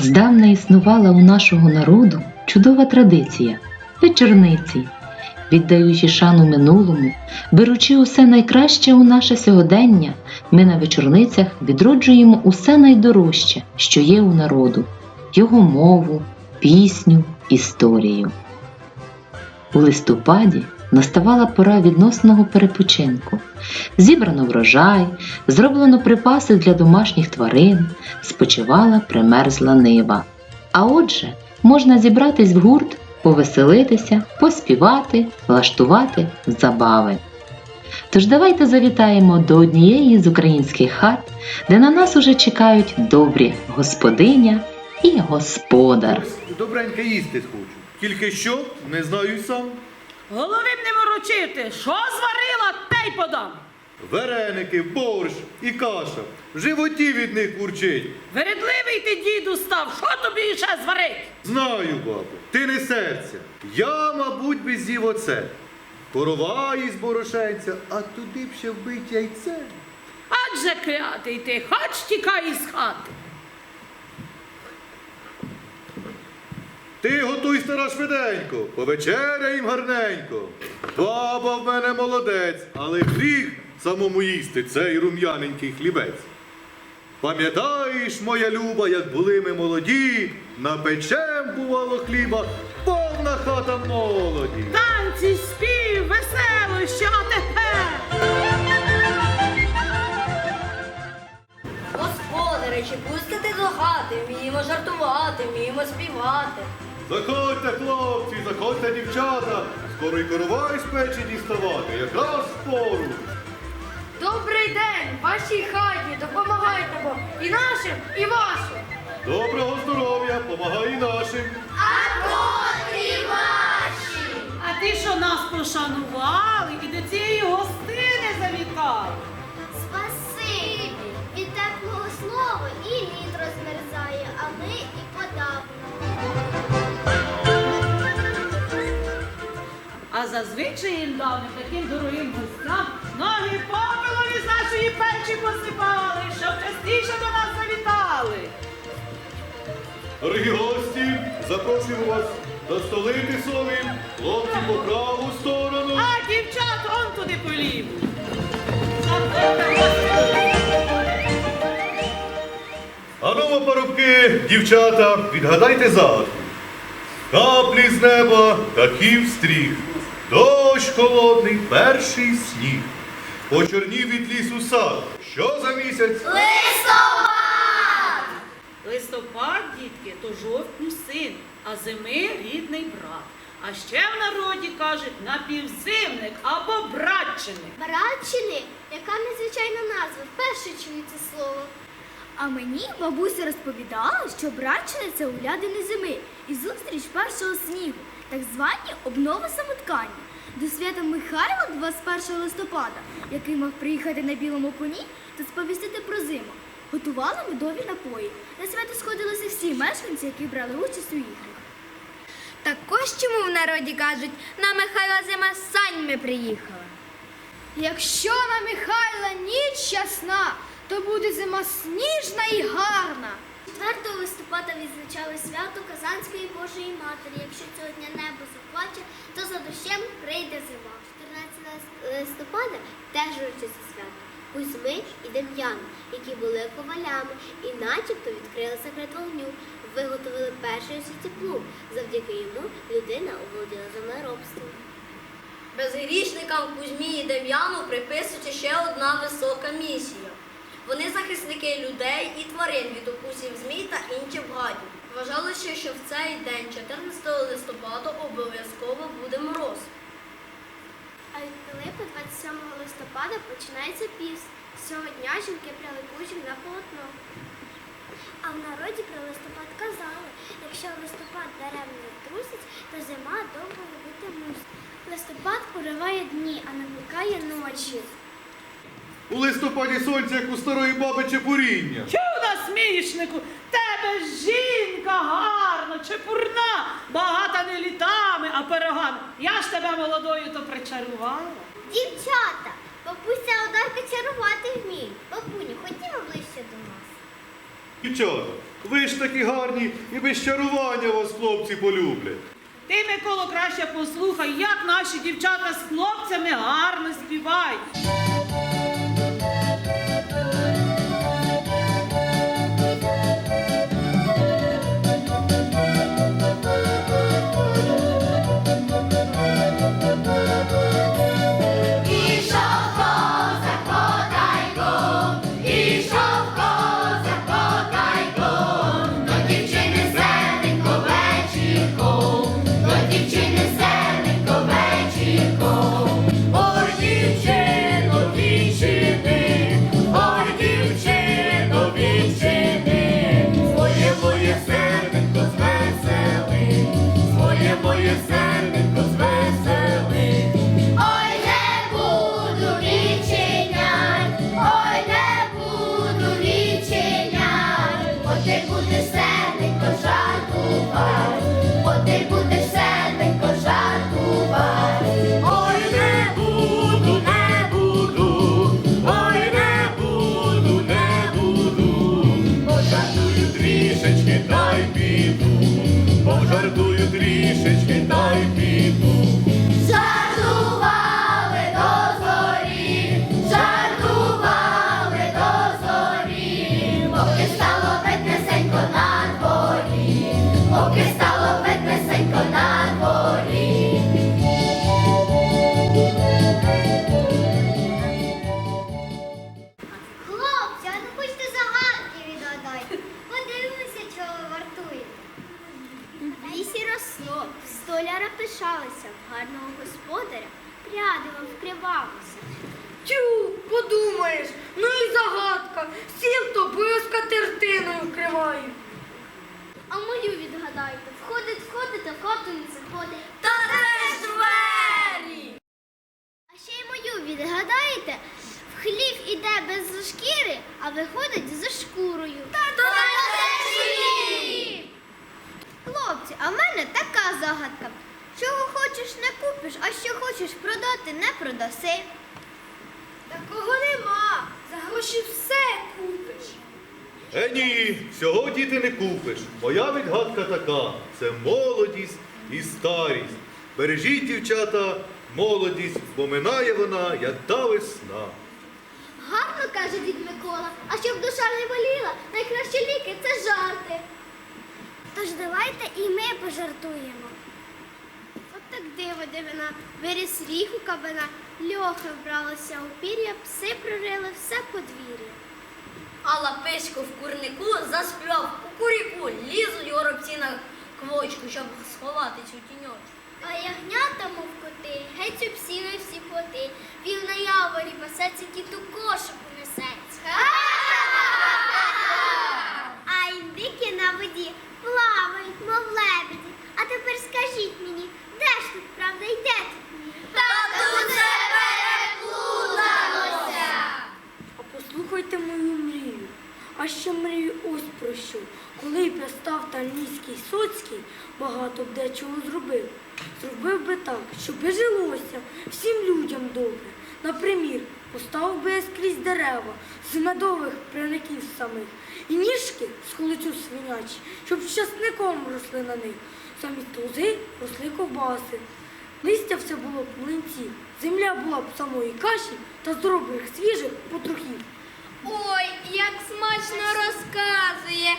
Здавна існувала у нашого народу чудова традиція вечорниці, віддаючи шану минулому, беручи усе найкраще у наше сьогодення, ми на вечорницях відроджуємо усе найдорожче, що є у народу, його мову, пісню, історію. У листопаді наставала пора відносного перепочинку. Зібрано врожай, зроблено припаси для домашніх тварин, спочивала примерзла нива. А отже, можна зібратись в гурт, повеселитися, поспівати, влаштувати забави. Тож давайте завітаємо до однієї з українських хат, де на нас уже чекають добрі господиня і господар. Ось добренько їсти хочу. Тільки що не знаю сам. Голови б не морочити, що зварила, те й подам. Вареники, борщ і каша. В животі від них курчить. Вередливий ти діду став, що тобі ще зварить? Знаю, бабу, ти не серця. Я, мабуть, би з'їв оце. Корова із борошенця, а туди б ще вбить яйце. Адже клятий ти, хоч тікай із хати. Ти готуй стара швиденько, повечеряєм гарненько. Баба в мене молодець, але гріх самому їсти цей рум'яненький хлібець. Пам'ятаєш, моя люба, як були ми молоді, напечем бувало хліба, повна хата молоді. Танці, спів, веселощі, а тепер. Господари, чи пустите до хати, вміємо жартувати, вміємо співати. Заходьте, хлопці, заходьте, дівчата, скоро й корова із печі діставати, якраз в пору. Добрий день, вашій хаті, допомагайте бо і нашим, і вашим. Доброго здоров'я, помагай і нашим. А ти що нас пошанували і до цієї гостини завітали? Зазвичай давним таким дорогим гостям ноги попелом із нашої печі посипали, щоб частіше до нас завітали. Дорогі гості, запрошуємо вас до столи тисові, хлопці по праву сторону. А дівчат он туди по ліву. Ану, парубки, дівчата, відгадайте загадку. Каплі з неба, птахів стріх, дощ холодний, перший сніг. Почорнів від лісу сад. Що за місяць? Листопад, Листопад, дітки, то жовтню син, а зими рідний брат. А ще в народі кажуть напівзимник або братчиник. Братчини, яка незвичайна назва, вперше чую це слово. А мені бабуся розповідала, що братчини це оглядини зими і зустріч першого снігу, так звані обнови самоткання. До свята Михайла 21 листопада, який мав приїхати на білому коні та сповістити про зиму, готували медові напої. На свято сходилися всі мешканці, які брали участь у іграх. Так ось чому в народі кажуть, на Михайла зима саньми приїхала. Якщо на Михайла ніч ясна, то буде зима сніжна і гарна. 4 листопада відзначали свято Казанської Божої Матері. Якщо цього дня небо заплаче, то за дощем прийде зима. 14 листопада теж урочисте свято. Кузьми і Дем'яна, які були ковалями і начебто відкрили секрет вогню, виготовили перший у. Завдяки йому людина оволоділа землеробством. Безгрішникам Кузьмі і Дем'яну приписується ще одна висока місія. Вони захисники людей і тварин від укусів змій та інших гадів. Вважалося, що в цей день, 14 листопада, обов'язково буде мороз. А від Пилипа 27 листопада починається піст. З цього дня жінки пряли кужів на полотно. А в народі про листопад казали, якщо листопад дерев не трусить, то зима довго бути мусить. Листопад уриває дні, а накликає ночі. У листопаді сонця, як у старої баби чепуріння. Чудо смішнику, тебе жінка гарна, чепурна, багата не літами, а пирогами. Я ж тебе молодою то причарувала. Дівчата, бабуся Одарка чарувати вміє. Бабуню, ходімо ближче до нас. Дівчата, ви ж такі гарні і без чарування вас хлопці полюблять. Ти, Миколо, краще послухай, як наші дівчата з хлопцями гарно співають. night Сів тобою скатертиною вкриваю. А мою відгадайте, входить, входить, а в хату не заходить. Та де ж двері? А ще й мою відгадаєте, в хлів іде без шкіри, а виходить за шкурою. Та ж? Хлопці, а в мене така загадка. Чого хочеш не купиш, а що хочеш продати, не продаси. Такого нема. Гроші все купиш. Е ні, всього діти не купиш. Моя відгадка така: це молодість і старість. Бережіть, дівчата, молодість, бо минає вона, як та весна. Гарно каже дід Микола, а щоб душа не боліла, найкращі ліки це жарти. Тож давайте і ми пожартуємо. От так диво дивина, виріс ріг у кабана, льохи вбралися у пір'я, пси прорили все подвір'я. А лаписько в курнику заспівав кукуріку, лізуть горобці на квочку, щоб сховати цю тіньочку. А ягнята, мов коти, геть обсіли всі плоти, вів на яворі пасеться, кіт у кошику несеться. А індики на воді плавають, мов лебеді. А тепер скажіть мені, де ж тут правда йде тут ні? А послухайте мою мрію. А ще мрію ось про що. Коли б я став Тальмійський Соцький, багато б дечого зробив. Зробив би так, щоб жилося всім людям добре. Напримір, поставив би я скрізь дерева з медових пряників самих і ніжки з холодцю свинячі, щоб щасником росли на них. Замість лози росли ковбаси. Листя все було б млинці, земля була б самої каші та здорових свіжих потрохів. Ой, як смачно розказує.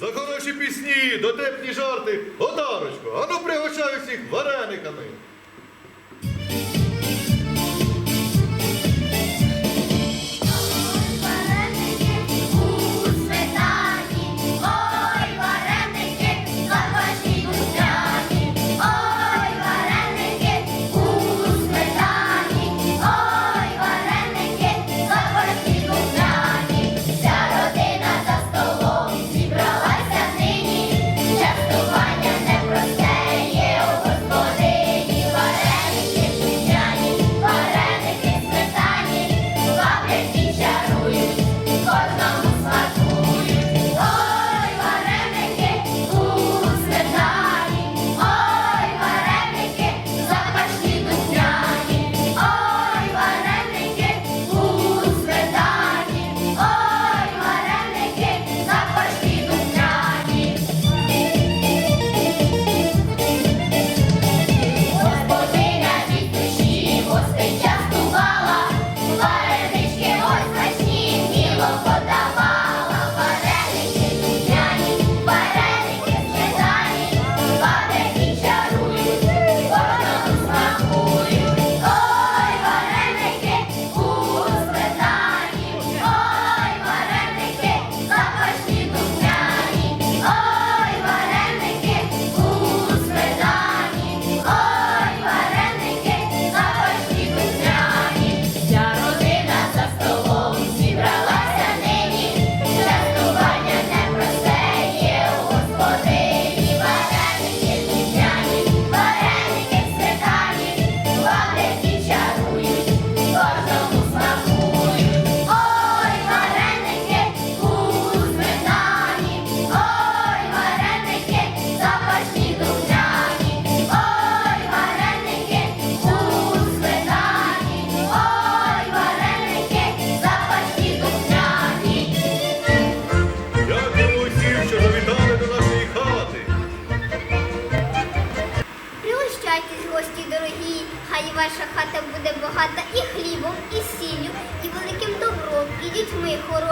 За хороші пісні, дотепні жарти, Одарочко, ану пригощаю всіх варениками.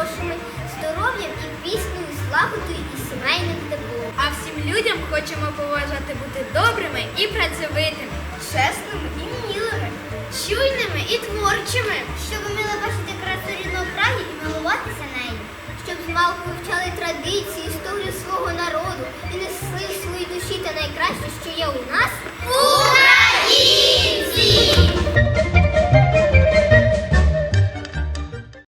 хорошими здоров'ям і піснею, злагодою і сімейним теплом. А всім людям хочемо поважати бути добрими і працьовитими, чесними і мілими, чуйними і творчими, щоб вміли бачити красу рідного краю і милуватися нею, щоб з малку вивчали традиції, історію свого народу і несли в своїй душі та найкраще, що є у нас. Україні!